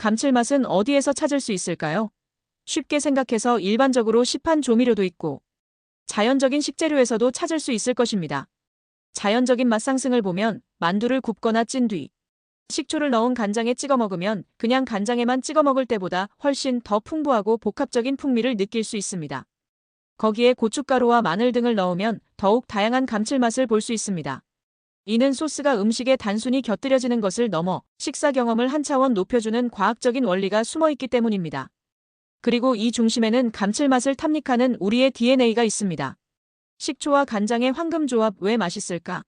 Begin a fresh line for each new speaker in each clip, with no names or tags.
감칠맛은 어디에서 찾을 수 있을까요? 쉽게 생각해서 일반적으로 시판 조미료도 있고 자연적인 식재료에서도 찾을 수 있을 것입니다. 자연적인 맛 상승을 보면 만두를 굽거나 찐 뒤 식초를 넣은 간장에 찍어 먹으면 그냥 간장에만 찍어 먹을 때보다 훨씬 더 풍부하고 복합적인 풍미를 느낄 수 있습니다. 거기에 고춧가루와 마늘 등을 넣으면 더욱 다양한 감칠맛을 볼 수 있습니다. 이는 소스가 음식에 단순히 곁들여지는 것을 넘어 식사 경험을 한 차원 높여주는 과학적인 원리가 숨어 있기 때문입니다. 그리고 이 중심에는 감칠맛을 탐닉하는 우리의 DNA가 있습니다. 식초와 간장의 황금 조합 왜 맛있을까?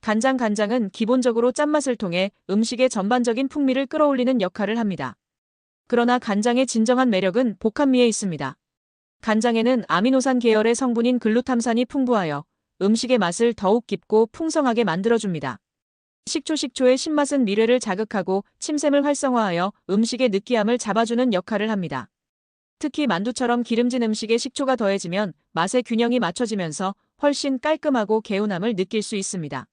간장 간장은 기본적으로 짠맛을 통해 음식의 전반적인 풍미를 끌어올리는 역할을 합니다. 그러나 간장의 진정한 매력은 복합미에 있습니다. 간장에는 아미노산 계열의 성분인 글루탐산이 풍부하여 음식의 맛을 더욱 깊고 풍성하게 만들어줍니다. 식초 식초의 신맛은 미뢰를 자극하고 침샘을 활성화하여 음식의 느끼함을 잡아주는 역할을 합니다. 특히 만두처럼 기름진 음식에 식초가 더해지면 맛의 균형이 맞춰지면서 훨씬 깔끔하고 개운함을 느낄 수 있습니다.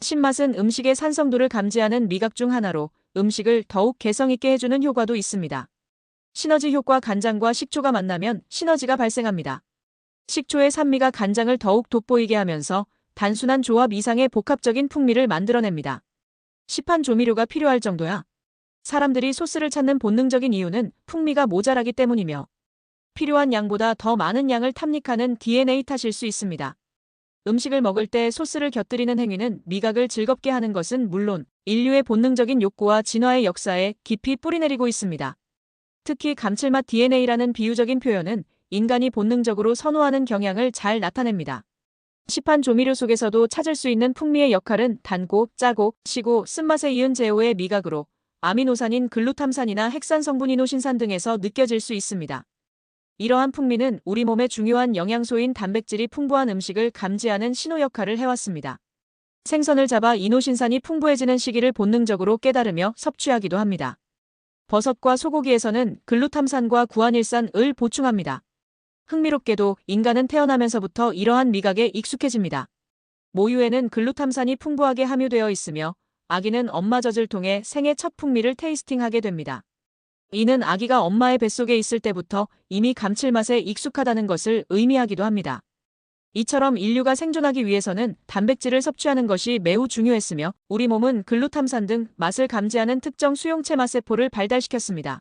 신맛은 음식의 산성도를 감지하는 미각 중 하나로 음식을 더욱 개성있게 해주는 효과도 있습니다. 시너지 효과 간장과 식초가 만나면 시너지가 발생합니다. 식초의 산미가 간장을 더욱 돋보이게 하면서 단순한 조합 이상의 복합적인 풍미를 만들어냅니다. 시판 조미료가 필요할 정도야. 사람들이 소스를 찾는 본능적인 이유는 풍미가 모자라기 때문이며 필요한 양보다 더 많은 양을 탐닉하는 DNA 탓일 수 있습니다. 음식을 먹을 때 소스를 곁들이는 행위는 미각을 즐겁게 하는 것은 물론 인류의 본능적인 욕구와 진화의 역사에 깊이 뿌리내리고 있습니다. 특히 감칠맛 DNA라는 비유적인 표현은 인간이 본능적으로 선호하는 경향을 잘 나타냅니다. 시판 조미료 속에서도 찾을 수 있는 풍미의 역할은 단고, 짜고, 시고, 쓴맛에 이은 제호의 미각으로 아미노산인 글루탐산이나 핵산 성분 이노신산 등에서 느껴질 수 있습니다. 이러한 풍미는 우리 몸의 중요한 영양소인 단백질이 풍부한 음식을 감지하는 신호 역할을 해왔습니다. 생선을 잡아 이노신산이 풍부해지는 시기를 본능적으로 깨달으며 섭취하기도 합니다. 버섯과 소고기에서는 글루탐산과 구안일산을 보충합니다. 흥미롭게도 인간은 태어나면서부터 이러한 미각에 익숙해집니다. 모유에는 글루탐산이 풍부하게 함유되어 있으며 아기는 엄마 젖을 통해 생애 첫 풍미를 테이스팅하게 됩니다. 이는 아기가 엄마의 뱃속에 있을 때부터 이미 감칠맛에 익숙하다는 것을 의미하기도 합니다. 이처럼 인류가 생존하기 위해서는 단백질을 섭취하는 것이 매우 중요했으며 우리 몸은 글루탐산 등 맛을 감지하는 특정 수용체 맛세포를 발달시켰습니다.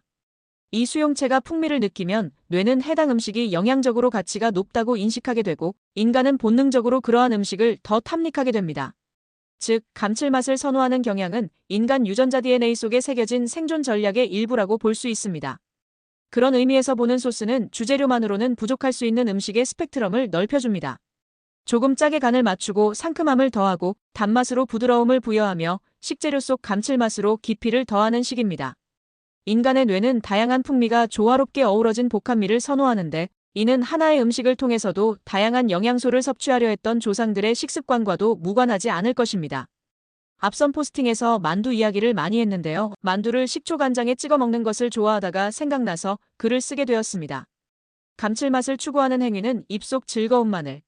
이 수용체가 풍미를 느끼면 뇌는 해당 음식이 영양적으로 가치가 높다고 인식하게 되고 인간은 본능적으로 그러한 음식을 더 탐닉하게 됩니다. 즉, 감칠맛을 선호하는 경향은 인간 유전자 DNA 속에 새겨진 생존 전략의 일부라고 볼 수 있습니다. 그런 의미에서 보는 소스는 주재료만으로는 부족할 수 있는 음식의 스펙트럼을 넓혀줍니다. 조금 짜게 간을 맞추고 상큼함을 더하고 단맛으로 부드러움을 부여하며 식재료 속 감칠맛으로 깊이를 더하는 식입니다. 인간의 뇌는 다양한 풍미가 조화롭게 어우러진 복합미를 선호하는데 이는 하나의 음식을 통해서도 다양한 영양소를 섭취하려 했던 조상들의 식습관과도 무관하지 않을 것입니다. 앞선 포스팅에서 만두 이야기를 많이 했는데요. 만두를 식초 간장에 찍어 먹는 것을 좋아하다가 생각나서 글을 쓰게 되었습니다. 감칠맛을 추구하는 행위는 입속 즐거움만을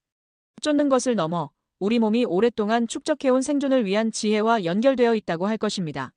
쫓는 것을 넘어 우리 몸이 오랫동안 축적해온 생존을 위한 지혜와 연결되어 있다고 할 것입니다.